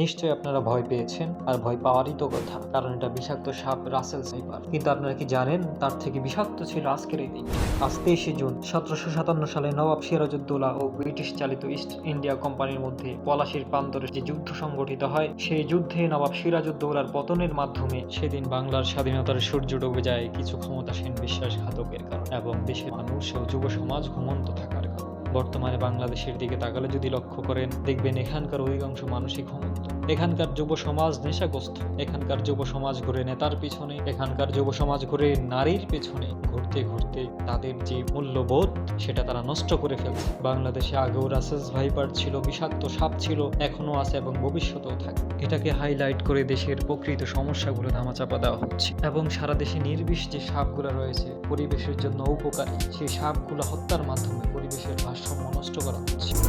নিশ্চয়ই আপনারা ভয় পেয়েছেন আর ভয় পাওয়ারই তো কথা, কারণ এটা বিষাক্ত সাপ রাসেল সাইপার কিন্তু আপনারা কি জানেন, তার থেকে বিষাক্ত ছিল আজকের এই দিন আজ তেইশে জুন, সতেরোশো সাতান্ন সালে নবাব সিরাজউদ্দৌলা ও ব্রিটিশ চালিত ইস্ট ইন্ডিয়া কোম্পানির মধ্যে পলাশির প্রান্তরে যে যুদ্ধ সংগঠিত হয়, সেই যুদ্ধে নবাব সিরাজউদ্দৌলার পতনের মাধ্যমে সেদিন বাংলার স্বাধীনতার সূর্য ডুবে যায় কিছু ক্ষমতাসীন বিশ্বাসঘাতকের কারণে। এবং দেশের মানুষ ও যুব সমাজ ঘুমন্ত কারণে বর্তমানে বাংলাদেশের দিকে তাকালে যদি লক্ষ্য করেন দেখবেন এখানকার অধিকাংশ মানুষই ঘুমন্ত। এখানকার যুব সমাজ নেশাগ্রস্ত। এখানকার যুব সমাজ ঘুরে নেতার পিছনে, এখানকার যুব সমাজ ঘুরে নারীর পেছনে। ঘুরতে ঘুরতে তাদের যে মূল্যবোধ, সেটা তারা নষ্ট করে ফেলছে। বাংলাদেশে আগেও রাসেস ভাইপার ছিল, বিষাক্ত সাপ ছিল এখনও আছে এবং ভবিষ্যতেও থাকবে। এটাকে হাইলাইট করে দেশের প্রকৃত সমস্যাগুলো ধামাচাপা দেওয়া হচ্ছে। এবং সারা দেশে নির্বিষ যে সাপগুলো রয়েছে, পরিবেশের জন্য উপকারী, সেই সাপগুলো হত্যার মাধ্যমে পরিবেশের ভারসাম্য নষ্ট করা হচ্ছে।